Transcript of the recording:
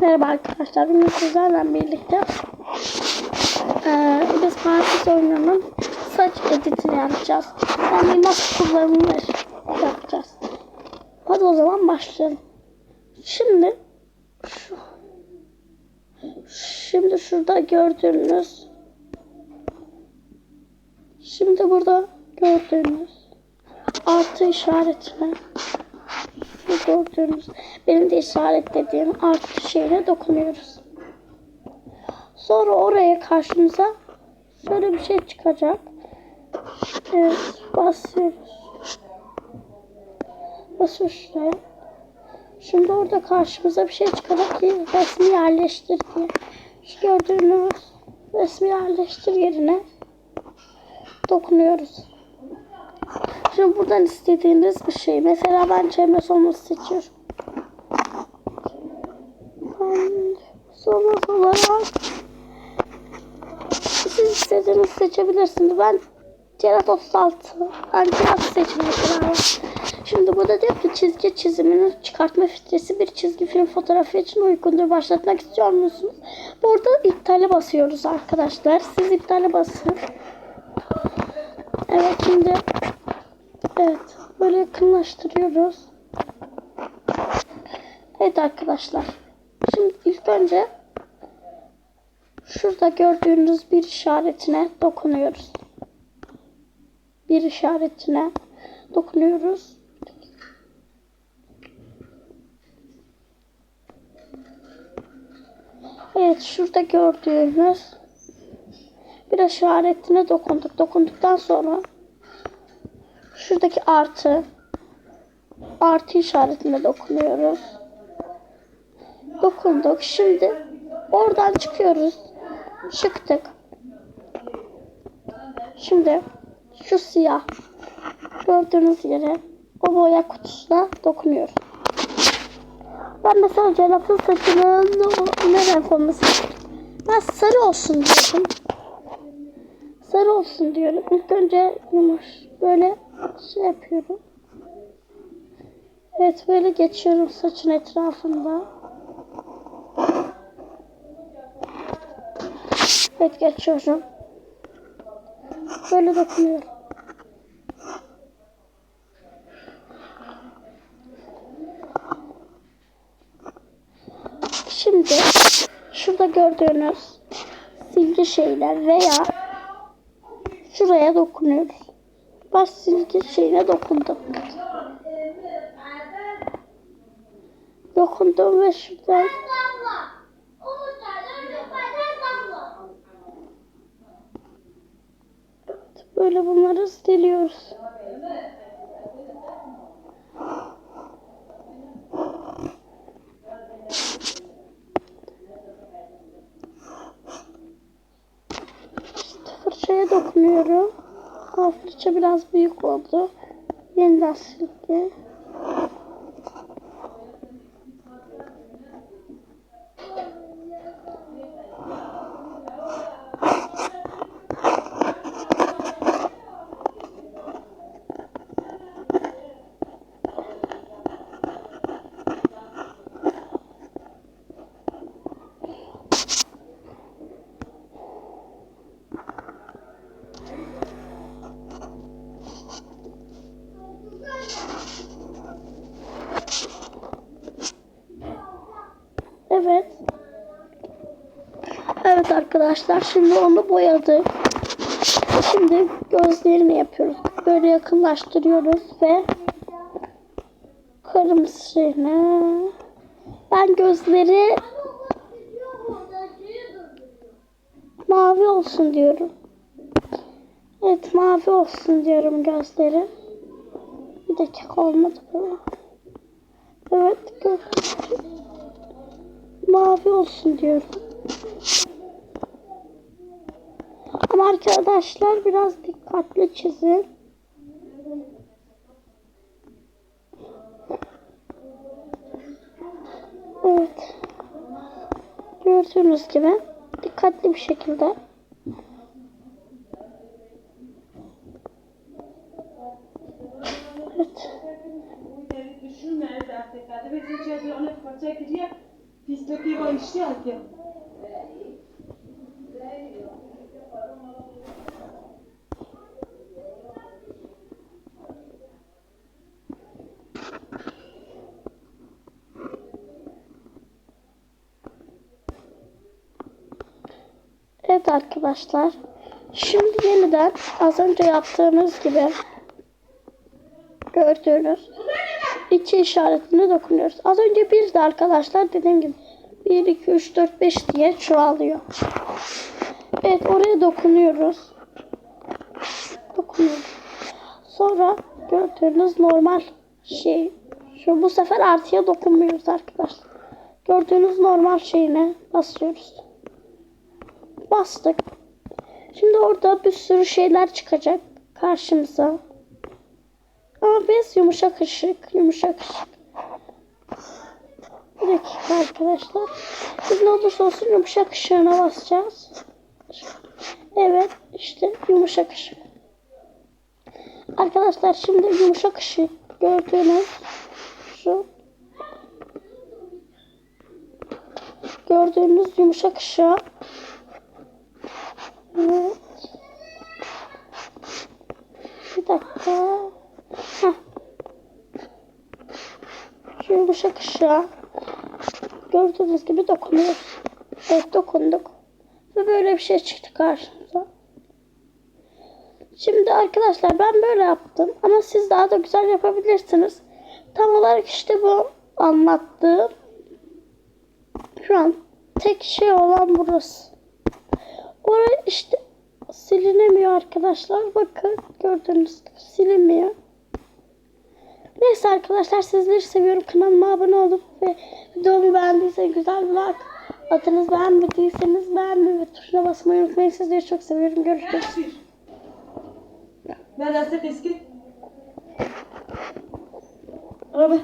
Merhaba arkadaşlar. Bugün sizlerle birlikte eee biz Paris oyununun saç editini yapacağız. Yani nasıl kullanılır yapacağız. Hadi o zaman başlayalım. Şimdi şu, şimdi şurada gördüğünüz şimdi burada gördüğünüz artı işaretine gördüğünüz benim de işaretlediğim artı şeyine dokunuyoruz. Sonra oraya karşımıza şöyle bir şey çıkacak. Evet basıyoruz. Basıyoruz şuraya. Şimdi orada karşımıza bir şey çıkacak ki resmi yerleştir diye. Şu gördüğünüz resmi yerleştir yerine dokunuyoruz. Şimdi buradan istediğiniz bir şey. Mesela ben çevre solması seçiyorum. Ben solmaz olarak siz istediğinizi seçebilirsiniz. Ben Cerat 36. Ben Cerat seçmek karar Şimdi burada diyor ki çizgi çizimini çıkartma filtresi bir çizgi film fotoğrafı için uygundur. Başlatmak istiyor musunuz? Burada iptale basıyoruz arkadaşlar. Siz iptale basın. Evet şimdi Evet. Böyle yakınlaştırıyoruz. Evet arkadaşlar. Şimdi ilk önce şurada gördüğünüz bir işaretine dokunuyoruz. Bir işaretine dokunuyoruz. Evet şurada gördüğünüz bir işaretine dokunduk. Dokunduktan sonra şuradaki artı artı işaretine dokunuyoruz. Dokunduk. Şimdi oradan çıkıyoruz. Çıktık. Şimdi şu siyah gördüğünüz yere o boya kutusuna dokunuyoruz. Ben mesela Cenap'ın saçının ne renk olması Ben sarı olsun diyorum. Sarı olsun diyorum. İlk önce yumuş böyle şey yapıyorum. Evet böyle geçiyorum saçın etrafında. Evet geçiyorum. Böyle dokunuyorum. Şimdi şurada gördüğünüz silgi şeyler veya şuraya dokunuyoruz. Bas silgi şeyine dokundum. Dokundum ve şuradan böyle bunları siliyoruz. İşte fırçaya dokunuyorum. Ha, fırça biraz büyük oldu. Yeniden silgi. Evet. Evet arkadaşlar şimdi onu boyadık. Şimdi gözlerini yapıyoruz. Böyle yakınlaştırıyoruz ve kırmızısını ben gözleri mavi olsun diyorum. Evet mavi olsun diyorum gözleri. Bir dakika olmadı bu. Evet mavi olsun diyorum. Ama arkadaşlar biraz dikkatli çizin. Evet. Gördüğünüz gibi dikkatli bir şekilde Evet. Düşünme, Afrika'da bir şey ona gidiyor. Pislik iyi var işte Evet arkadaşlar. Şimdi yeniden az önce yaptığımız gibi gördüğünüz iki işaretine dokunuyoruz. Az önce bir de arkadaşlar dediğim gibi 1, 2, 3, 4, 5 diye çoğalıyor. Evet oraya dokunuyoruz. Dokunuyoruz. Sonra gördüğünüz normal şey. Şu bu sefer artıya dokunmuyoruz arkadaşlar. Gördüğünüz normal şeyine basıyoruz. Bastık. Şimdi orada bir sürü şeyler çıkacak karşımıza. Ama biz yumuşak ışık, yumuşak ışık. Bir dakika arkadaşlar. Biz ne olursa olsun yumuşak ışığına basacağız. Evet işte yumuşak ışık. Arkadaşlar şimdi yumuşak ışık gördüğünüz şu gördüğünüz yumuşak ışığa Evet. Bir dakika. Heh. Şu yumuşak ışığa gördüğünüz gibi dokunuyoruz. Evet dokunduk. Ve böyle bir şey çıktı karşımıza. Şimdi arkadaşlar ben böyle yaptım. Ama siz daha da güzel yapabilirsiniz. Tam olarak işte bu anlattığım. Şu an tek şey olan burası. Orası işte silinemiyor arkadaşlar. Bakın gördüğünüz gibi silinmiyor. Neyse arkadaşlar sizleri seviyorum. Kanalıma abone olup ve videomu beğendiyseniz güzel bir like. Atınız beğenmediyseniz beğenmeyi ve tuşuna basmayı unutmayın. Sizleri çok seviyorum. Görüşürüz. Ben de eski. Araba.